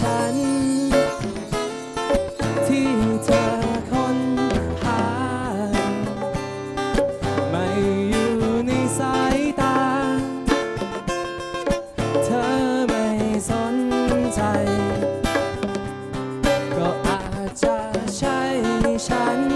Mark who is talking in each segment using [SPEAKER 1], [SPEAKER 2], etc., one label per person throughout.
[SPEAKER 1] ฉัน ที่เธอคนหา ไม่อยู่ในสายตา เธอไม่สนใจ ก็อาจจะใช่ฉัน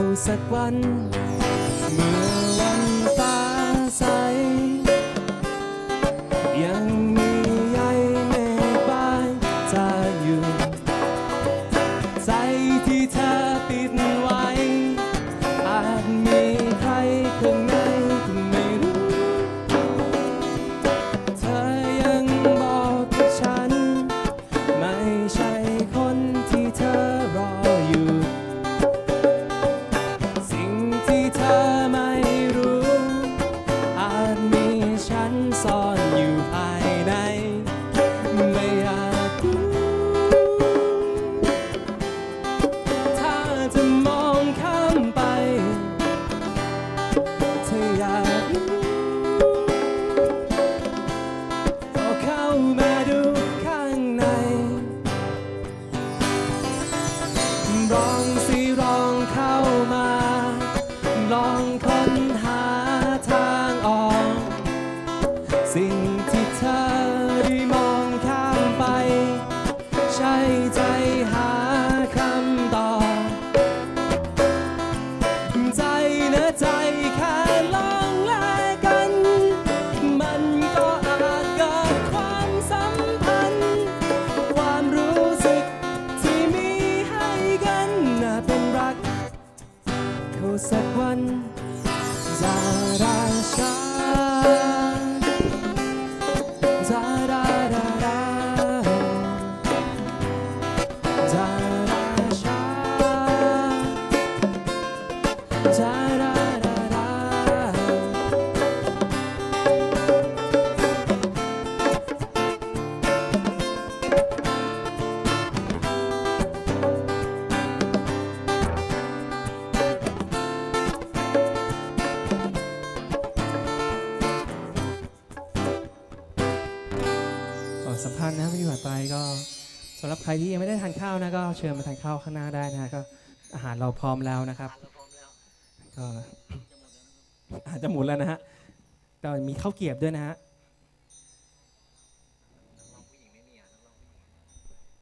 [SPEAKER 1] เขาสักวัน เมื่อวันฟ้าใส ยังมีใยเมฆบานจะอยู่ ใจที่เธอปิดไว้ อาจมี ฉันซ่อนอยู่ภายใน ไม่อยากรู้ถ้าจะมองข้ามไปเธออยากรู้ก็เข้ามาดูข้างในลอง สิ่งที่เธอได้มองข้ามไป ใช้ใจหาคำตอบใจเนื้อใจแค่ลองแลกกัน มันก็อาจเกิดความสัมพันธ์ ความรู้สึกที่มีให้กันน่าเป็นรักเขาสักวันจะรา สัมพันธ์นะไม่ที่ผ่านไปก็สำหรับใครที่ยังไม่ได้ทานข้าวนะก็เชิญมาทานข้าวข้างหน้าได้นะก็อาหารเราพร้อมแล้วนะครับก็อาจจะหมุนแล้วนะฮะแต่มีข้าวเกียบด้วยนะฮะ